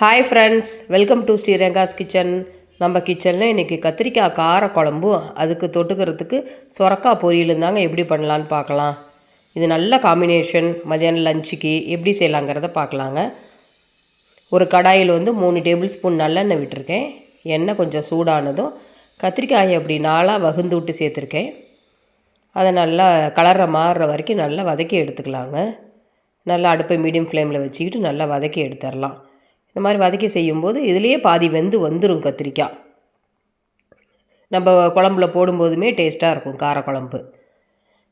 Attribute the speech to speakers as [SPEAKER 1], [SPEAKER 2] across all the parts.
[SPEAKER 1] Hi friends welcome to Sriranga's kitchen நம்ம கிச்சனில் இன்றைக்கி கத்திரிக்காய் கார குழம்பும் அதுக்கு தொட்டுக்கிறதுக்கு சொரக்காய் பொரியலும் தாங்க எப்படி பண்ணலான்னு பார்க்கலாம். இது நல்ல காம்பினேஷன் மதியானம் லஞ்சுக்கு எப்படி செய்யலாங்கிறத பார்க்கலாங்க. ஒரு கடாயில் வந்து மூணு டேபிள் ஸ்பூன் நல்லெண்ணெய் விட்டுருக்கேன். எண்ணெய் கொஞ்சம் சூடானதும் கத்திரிக்காயை அப்படி நாளாக வகுந்து விட்டு சேர்த்துருக்கேன். அதை நல்லா கலரை மாறுற வரைக்கும் நல்லா வதக்கி எடுத்துக்கலாங்க. நல்லா அடுப்பை மீடியம் ஃப்ளேமில் வச்சுக்கிட்டு நல்லா வதக்கி எடுத்துடலாம். இந்த மாதிரி வதக்கி செய்யும்போது இதுலேயே பாதி வெந்து வந்துடும் கத்திரிக்காய். நம்ம குழம்புல போடும்போதுமே டேஸ்ட்டாக இருக்கும் கார குழம்பு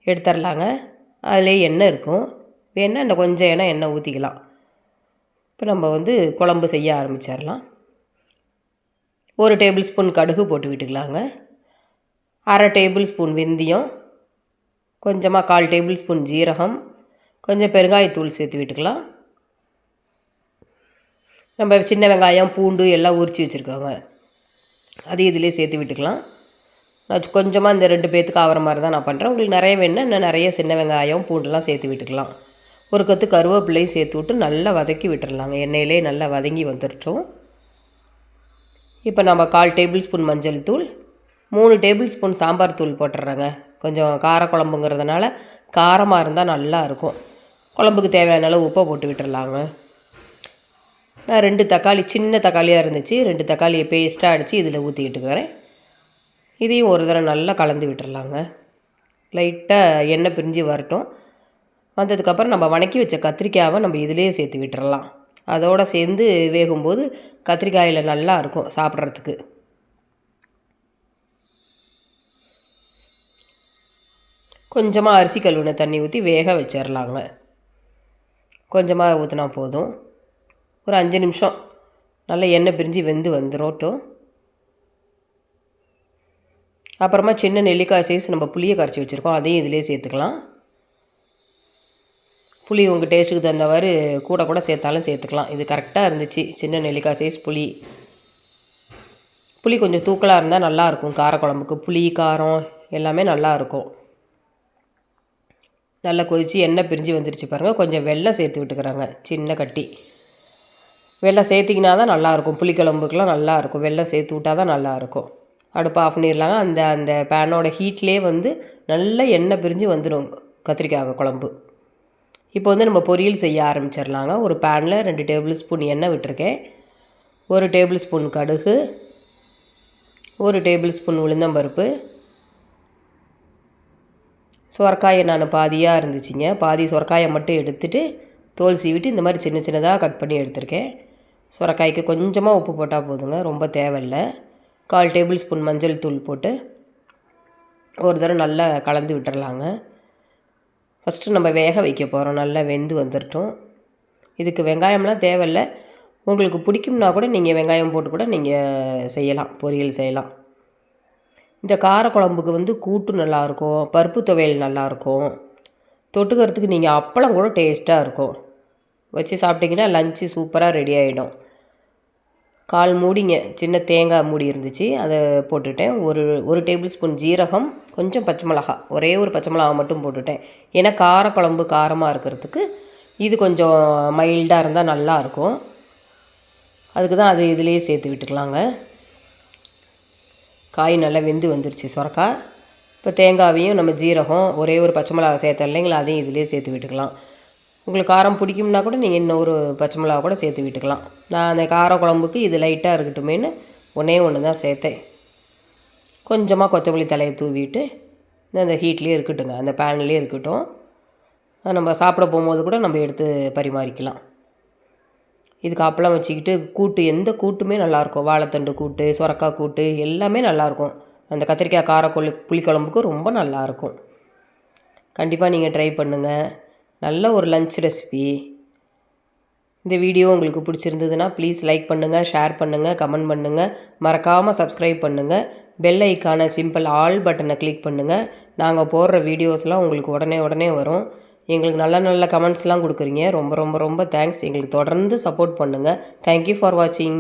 [SPEAKER 1] எடுத்துடலாங்க அதிலே எண்ணெய் இருக்கும். வேணால் இந்த கொஞ்சம் எண்ணெய் எண்ணெய் ஊற்றிக்கலாம் இப்போ நம்ம வந்து குழம்பு செய்ய ஆரம்பிச்சிடலாம் ஒரு டேபிள் ஸ்பூன் கடுகு போட்டு விட்டுக்கலாங்க. அரை டேபிள் ஸ்பூன் வெந்தயம். கொஞ்சமாக கால் டேபிள் ஸ்பூன் ஜீரகம். கொஞ்சம் பெருங்காயத்தூள் சேர்த்து விட்டுக்கலாம். நம்ம சின்ன வெங்காயம் பூண்டு எல்லாம் உரித்து வச்சுருக்கோங்க. அது இதிலே சேர்த்து விட்டுக்கலாம். நான் கொஞ்சமாக இந்த ரெண்டு பேர்த்துக்கு ஆகிற மாதிரி தான் நான் பண்ணுறேன் உங்களுக்கு நிறைய வேணுன்னா இன்னும் நிறைய சின்ன வெங்காயம் பூண்டுலாம் சேர்த்து விட்டுக்கலாம். ஒரு கற்று கருவேப்பிலையும் சேர்த்து விட்டு நல்லா வதக்கி விட்டுடலாங்க எண்ணெயிலே நல்லா வதங்கி வந்துருச்சோம் இப்போ நம்ம கால் டேபிள் ஸ்பூன் மஞ்சள் தூள் மூணு டேபிள் ஸ்பூன் சாம்பார் தூள் போட்டுடுறேங்க கொஞ்சம் கார குழம்புங்கிறதுனால காரமாக இருந்தால் நல்லா இருக்கும். குழம்புக்கு தேவையான அளவு உப்பை போட்டு விட்டுடலாங்க நான் ரெண்டு தக்காளி சின்ன தக்காளியாக இருந்துச்சு. ரெண்டு தக்காளியை பேஸ்ட்டாக அடித்து இதில் ஊற்றிக்கிட்டுக்கிறேன் இதையும் ஒரு தடவை நல்லா கலந்து விட்டுடலாங்க லைட்டாக எண்ணெய் பிரிஞ்சு வரட்டும். வந்ததுக்கப்புறம் நம்ம வணக்கி வச்ச கத்திரிக்காயை நம்ம இதிலேயே சேர்த்து விட்டுறலாம். அதோடு சேர்ந்து வேகும்போது கத்திரிக்காயில் நல்லா இருக்கும் சாப்பிட்றதுக்கு. கொஞ்சமாக அரிசி கழுவின தண்ணி ஊற்றி வேக வச்சிடலாங்க கொஞ்சமாக ஊற்றினா போதும். ஒரு அஞ்சு நிமிஷம். நல்லா எண்ணெய் பிரிஞ்சு வெந்து வந்துடட்டும் அப்புறமா சின்ன நெல்லிக்காய் சைஸ் நம்ம புளியை கரைச்சி வச்சுருக்கோம். அதையும் இதிலே சேர்த்துக்கலாம். புளி உங்கள் டேஸ்ட்டுக்கு தகுந்தவாறு கூட கூட சேர்த்தாலும் சேர்த்துக்கலாம். இது கரெக்டாக இருந்துச்சு. சின்ன நெல்லிக்காய் சைஸ் புளி. புளி கொஞ்சம் தூக்கலாக இருந்தால் நல்லாயிருக்கும் காரக்குழம்புக்கு புளி காரம் எல்லாமே நல்லாயிருக்கும் நல்லா கொதித்து எண்ணெய் பிரிஞ்சு வந்துருச்சு பாருங்கள் கொஞ்சம் வெள்ளம் சேர்த்து விட்டுக்கிறாங்க. சின்ன கட்டி. வெள்ளம் சேர்த்திங்கன்னா தான் நல்லாயிருக்கும். புளிக்குழம்புக்கெலாம் நல்லாயிருக்கும். வெள்ளம் சேர்த்து விட்டால் தான் நல்லாயிருக்கும். அடுப்பு ஆஃப் பண்ணிடலாங்க. அந்த அந்த பேனோட ஹீட்லேயே வந்து நல்ல எண்ணெய் பிரிஞ்சு வந்துடும் கத்திரிக்காய் குழம்பு. இப்போ வந்து நம்ம பொரியல் செய்ய ஆரம்பிச்சிடலாங்க. ஒரு பேனில் ரெண்டு டேபிள் ஸ்பூன் எண்ணெய் விட்டுருக்கேன். ஒரு டேபிள் ஸ்பூன் கடுகு. ஒரு டேபிள் ஸ்பூன் உளுந்தம்பருப்பு. சுரக்காயை நான் பாதியாக இருந்துச்சுங்க. பாதி சுரக்காயை மட்டும் எடுத்துகிட்டு தோல் சீவிட்டு இந்த மாதிரி சின்ன சின்னதாக கட் பண்ணி எடுத்திருக்கேன். சுரக்காய்க்கு கொஞ்சமாக உப்பு போட்டால் போதுங்க ரொம்ப தேவையில்லை. கால் டேபிள் ஸ்பூன் மஞ்சள் தூள் போட்டு ஒரு தடவை நல்லா கலந்து விட்டுறலாங்க. ஃபஸ்ட்டு நம்ம வேக வைக்க போகிறோம் நல்லா வெந்து வந்துட்டோம் இதுக்கு வெங்காயம்லாம் தேவையில்லை. உங்களுக்கு பிடிக்கும்னா கூட நீங்கள் வெங்காயம் போட்டு கூட நீங்கள் செய்யலாம் பொரியல் செய்யலாம். இந்த காரக்குழம்புக்கு வந்து கூட்டு நல்லாயிருக்கும் பருப்பு துவையல் நல்லாயிருக்கும். தொட்டுக்கிறதுக்கு நீங்கள் அப்பளம் கூட டேஸ்ட்டாக இருக்கும். வச்சு சாப்பிட்டிங்கன்னா லஞ்சு சூப்பராக ரெடி ஆகிடும் கால் மூடிங்க. சின்ன தேங்காய் மூடி இருந்துச்சு. அதை போட்டுட்டேன். ஒரு ஒரு டேபிள் ஸ்பூன் ஜீரகம் கொஞ்சம் பச்சை மிளகா. ஒரே ஒரு பச்சை மிளகா மட்டும் போட்டுட்டேன். ஏன்னா காரக்குழம்பு காரமாக இருக்கிறதுக்கு இது கொஞ்சம் மைல்டாக இருந்தால் நல்லாயிருக்கும் அதுக்கு தான் அது இதிலேயே சேர்த்து விட்டுக்கலாங்க. காய் நல்லா வெந்து வந்துருச்சு சுரக்காய். இப்போ தேங்காவையும் நம்ம ஜீரகம் ஒரே ஒரு பச்சை மிளகா சேர்த்த இல்லைங்களா? அதையும் இதிலே சேர்த்து விட்டுக்கலாம். உங்களுக்கு காரம் பிடிக்கும்னா கூட நீங்கள் இன்னொரு பச்சை மிளகா கூட சேர்த்து விட்டுக்கலாம். நான் அந்த கார குழம்புக்கு இது லைட்டாக இருக்கட்டுமேனு ஒன்றே ஒன்று தான் சேர்த்தேன். கொஞ்சமாக கொத்தமல்லி தலையை தூவிட்டு அந்த ஹீட்லேயே இருக்கட்டுங்க அந்த பேன்லேயே இருக்கட்டும். நம்ம சாப்பிட போகும்போது கூட நம்ம எடுத்து பரிமாறிக்கலாம். இதுக்கு அப்பளம் வச்சுக்கிட்டு கூட்டு எந்த கூட்டுமே நல்லாயிருக்கும். வாழைத்தண்டு கூட்டு சுரக்காய் கூட்டு எல்லாமே நல்லாயிருக்கும். அந்த கத்திரிக்காய் காரக்கொழு புளிக்குழம்புக்கு ரொம்ப நல்லாயிருக்கும். கண்டிப்பாக நீங்கள் ட்ரை பண்ணுங்கள் நல்ல ஒரு லஞ்ச் ரெசிபி இந்த வீடியோ உங்களுக்கு பிடிச்சிருந்ததுன்னா ப்ளீஸ் லைக் பண்ணுங்கள் ஷேர் பண்ணுங்கள் கமெண்ட் பண்ணுங்கள் மறக்காமல் சப்ஸ்கிரைப் பண்ணுங்கள் பெல் ஐக்கான சிம்பிள் ஆல் பட்டனை கிளிக் பண்ணுங்கள் நாங்கள் போடுற வீடியோஸ்லாம் உங்களுக்கு உடனே உடனே வரும். எங்களுக்கு நல்ல நல்ல கமெண்ட்ஸ்லாம் கொடுக்குறீங்க. ரொம்ப ரொம்ப ரொம்ப தேங்க்ஸ் எங்களுக்கு தொடர்ந்து சப்போர்ட் பண்ணுங்கள் தேங்க்யூ ஃபார் வாட்சிங்